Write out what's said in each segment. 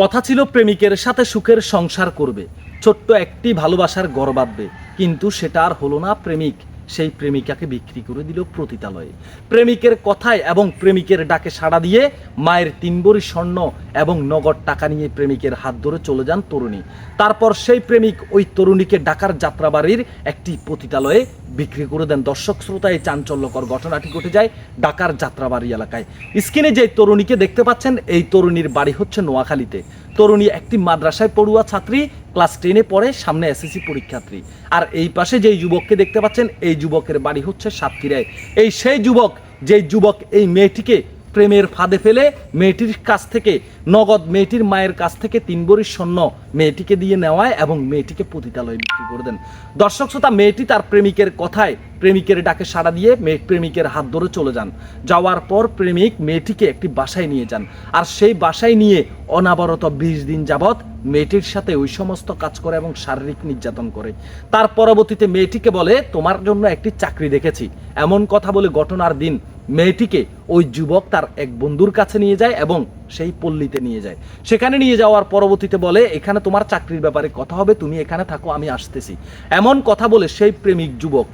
কথা ছিল প্রেমিকের সাথে সুখের সংসার করবে। ছোট্ট একটি ভালোবাসার গড় বাঁধবে। কিন্তু সেটা আর হলো না প্রেমিক। সেই প্রেমিকাকে বিক্রি করে দিল প্রতিতালয়ে। প্রেমিকের কথায় এবং প্রেমিকের ডাকে সাড়া দিয়ে মায়ের তিনবরি স্বর্ণ এবং নগদ টাকা নিয়ে প্রেমিকের হাত ধরে চলে যান তরুণী। তারপর সেই প্রেমিক ওই তরুণীকে ডাকার যাত্রাবাড়ির একটি পতিতালয়ে বিক্রি করে দেন। দর্শক শ্রোতা, এই চাঞ্চল্যকর ঘটনাটি ঘটে যায় ঢাকার যাত্রাবাড়ি এলাকায়। স্ক্রিনে যে তরুণীকে দেখতে পাচ্ছেন, এই তরুণীর বাড়ি হচ্ছে নোয়াখালীতে। তরুণী একটি মাদ্রাসায় পড়ুয়া ছাত্রী, ক্লাস টেনে পড়ে, সামনে এসএসসি পরীক্ষার্থী। আর এই পাশে যেই যুবককে দেখতে পাচ্ছেন, এই যুবকের বাড়ি হচ্ছে সাতক্ষীরায়। এই সেই যুবক যেই যুবক এই মেয়েটিকে প্রেমের ফাঁদে ফেলে মেয়েটির কাছ থেকে, নগদ মেয়েটির মায়ের কাছ থেকে তিন বড়ির স্বর্ণ মেয়েটিকে দিয়ে নেওয়ায় এবং মেয়েটিকে পতিতালয়ে বিক্রি করে দেন। দর্শক শ্রোতা, মেয়েটি তার প্রেমিকের কথায় প্রেমিকের ডাকে সাড়া দিয়ে মেয়ে প্রেমিকের হাত ধরে চলে যান। যাওয়ার পর প্রেমিক মেয়েটিকে একটি বাসায় নিয়ে যান। আর সেই বাসায় নিয়ে অনাবরত বিশ দিন যাবৎ মেয়েটির সাথে ওই সমস্ত কাজ করে এবং শারীরিক নির্যাতন করে। তার পরবর্তীতে মেয়েটিকে বলে, তোমার জন্য একটি চাকরি দেখেছি। এমন কথা বলে ঘটনার দিন মেয়েটিকে ওই যুবক তার এক বন্ধুর কাছে নিয়ে যায় এবং সেই পল্লীতে নিয়ে যায়। সেখানে নিয়ে যাওয়ার পরবর্তীতে বলে, এখানে তোমার চাকরির ব্যাপারে কথা হবে, তুমি এখানে থাকো, আমি আসতেছি। এমন কথা বলে সেই প্রেমিক যুবক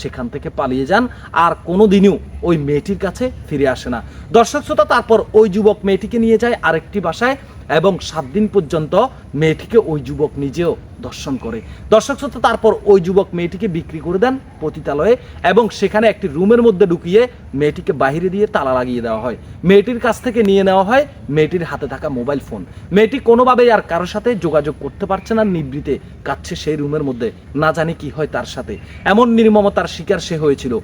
সেখান থেকে পালিয়ে যান, আর কোনো দিনও ওই মেয়েটির কাছে ফিরে আসে না। দর্শক শ্রোতা, তারপর ওই যুবক মেয়েটিকে নিয়ে যায় আরেকটি বাসায়। এবং সাত দিন পর্যন্ত মেয়েটিকে ওই যুবক নিজেও দর্শন করে। দর্শক শ্রোতা, তারপর ওই যুবক মেয়েটিকে বিক্রি করে দেন পতিতালয়ে এবং সেখানে একটি রুমের মধ্যে ঢুকিয়ে মেয়েটিকে বাইরে দিয়ে তালা লাগিয়ে দেওয়া হয়। মেয়েটির কাছ থেকে নিয়ে নেওয়া হয় মেয়েটির হাতে থাকা মোবাইল ফোন। মেয়েটি কোনোভাবেই আর কারোর সাথে যোগাযোগ করতে পারছে না, নিবৃতে কাচ্ছে সেই রুমের মধ্যে। না জানি কি হয় তার সাথে। এমন নির্মমতার শিকার সে হয়েছিল।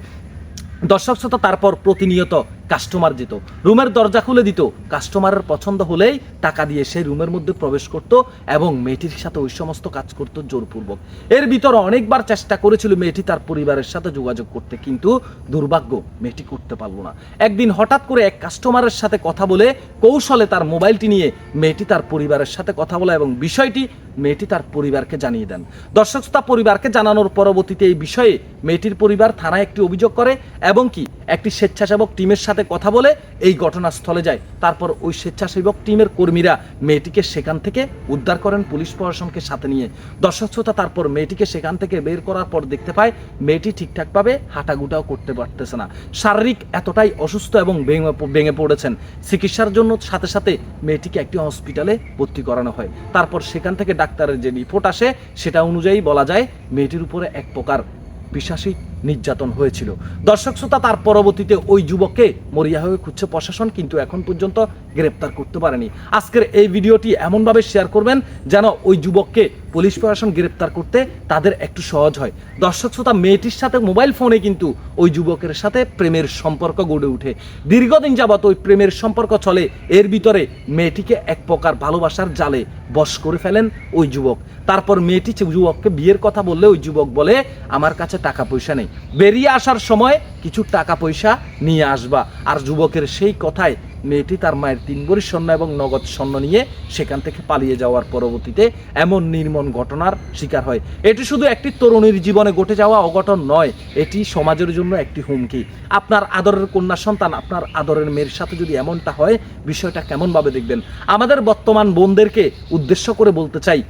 দর্শক শ্রোতা, তারপর প্রতিনিয়ত কাস্টমার যেত রুমের দরজা খুলে দিত। কাস্টমারের পছন্দ হলেই টাকা দিয়ে সেই রুমের মধ্যে প্রবেশ করত এবং মেয়েটির সাথে ওই সমস্ত কাজ করত জোরপূর্বক। এর ভিতরে অনেকবার চেষ্টা করেছিল মেয়েটি তার পরিবারের সাথে যোগাযোগ করতে, কিন্তু দুর্ভাগ্য মেয়েটি করতে পারল না। একদিন হঠাৎ করে এক কাস্টমারের সাথে কথা বলে কৌশলে তার মোবাইলটি নিয়ে মেয়েটি তার পরিবারের সাথে কথা বলা এবং বিষয়টি মেয়েটি তার পরিবারকে জানিয়ে দেন। দর্শক শ্রোতা, পরিবারকে জানানোর পরবর্তীতে এই বিষয়ে মেয়েটির পরিবার থানায় একটি অভিযোগ করে এবং কি একটি স্বেচ্ছাসেবক টিমের সাথে কথা বলে এই ঘটনাস্থলে যায়। তারপর ওই স্বেচ্ছাসেবক টিমের কর্মীরা মেয়েটিকে সেখান থেকে উদ্ধার করেন পুলিশ প্রশাসনকে সাথে নিয়ে। দর্শক শ্রোতা, তারপর মেয়েটিকে সেখান থেকে বের করার পর দেখতে পায়, মেয়েটি ঠিকঠাকভাবে হাঁটাগুটাও করতে পারতেছে না। শারীরিক এতটাই অসুস্থ এবং ভেঙে পড়েছেন। চিকিৎসার জন্য সাথে সাথে মেয়েটিকে একটি হসপিটালে ভর্তি করানো হয়। তারপর সেখান থেকে ডাক্তারের যে রিপোর্ট আসে, সেটা অনুযায়ী বলা যায়, মেয়েটির উপরে এক প্রকার পিশাসিক নির্যাতন হয়েছিল। দর্শক শ্রোতা, তার পরবর্তীতে ওই যুবককে মরিয়া হয়ে খুঁজছে প্রশাসন, কিন্তু এখন পর্যন্ত গ্রেপ্তার করতে পারেনি। আজকের এই ভিডিওটি এমনভাবে শেয়ার করবেন যেন ওই যুবককে পুলিশ প্রশাসন গ্রেপ্তার করতে তাদের একটু সহজ হয়। দর্শক শ্রোতা, মেয়েটির সাথে মোবাইল ফোনে কিন্তু ওই যুবকের সাথে প্রেমের সম্পর্ক গড়ে ওঠে। দীর্ঘদিন যাবত ওই প্রেমের সম্পর্ক চলে। এর ভিতরে মেয়েটিকে এক প্রকার ভালোবাসার জালে বশ করে ফেলেন ওই যুবক। তারপর মেয়েটি যুবককে বিয়ের কথা বললে ওই যুবক বলে, আমার কাছে টাকা পয়সা নেই। বেরিয়ে আসার সময় কিছু টাকা পয়সা নিয়ে আসবা। আর যুবকের সেই কথায় মেয়েটি তার মায়ের তিন বড়ি স্বর্ণ এবং নগদ স্বর্ণ নিয়ে সেখান থেকে পালিয়ে যাওয়ার পরবর্তীতে এমন নির্মম ঘটনার শিকার হয়। এটি শুধু একটি তরুণীর জীবনে ঘটে যাওয়া অঘটন নয়, এটি সমাজের জন্য একটি হুমকি। আপনার আদরের কন্যা সন্তান, আপনার আদরের মেয়ের সাথে যদি এমনটা হয়, বিষয়টা কেমনভাবে দেখবেন? আমাদের বর্তমান বোনদেরকে উদ্দেশ্য করে বলতে চাই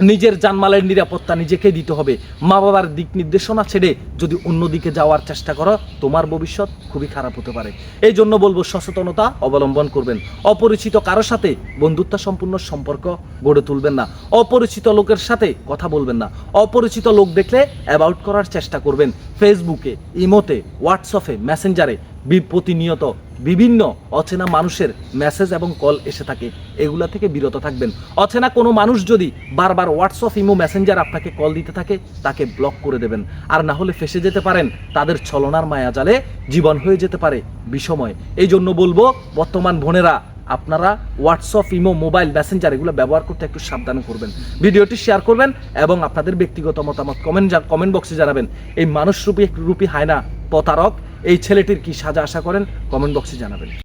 নিজের জানমালের নিরাপত্তা নিজেকেই দিতে হবে। মা বাবার দিক নির্দেশনা ছেড়ে যদি অন্যদিকে যাওয়ার চেষ্টা করো, তোমার ভবিষ্যৎ খুবই খারাপ হতে পারে। এই জন্য বলব, সচেতনতা অবলম্বন করবেন। অপরিচিত কারোর সাথে বন্ধুত্ব সম্পূর্ণ সম্পর্ক গড়ে তুলবেন না। অপরিচিত লোকের সাথে কথা বলবেন না। অপরিচিত লোক দেখলে অ্যাবাউট করার চেষ্টা করবেন। ফেসবুকে ইমোতে হোয়াটসঅ্যাপে মেসেঞ্জারে প্রতিনিয়ত বিভিন্ন অচেনা মানুষের মেসেজ এবং কল এসে থাকে। এগুলা থেকে বিরত থাকবেন। অচেনা কোনো মানুষ যদি বারবার হোয়াটসঅ্যাপ ইমো মেসেঞ্জার আপনাকে কল দিতে থাকে, তাকে ব্লক করে দেবেন। আর না হলে ফেসে যেতে পারেন। তাদের ছলনার মায়া জালে জীবন হয়ে যেতে পারে বিষময়। এই জন্য বলব, বর্তমান বোনেরা, আপনারা হোয়াটসঅ্যাপ ইমো মোবাইল মেসেঞ্জার এগুলো ব্যবহার করতে একটু সাবধান করবেন। ভিডিওটি শেয়ার করবেন এবং আপনাদের ব্যক্তিগত মতামত কমেন্ট কমেন্ট বক্সে জানাবেন। এই মানুষরূপী রূপী হায়না প্রতারক এই ছেলেটির কি সাজা আশা করেন? কমেন্ট বক্সে জানাবেন।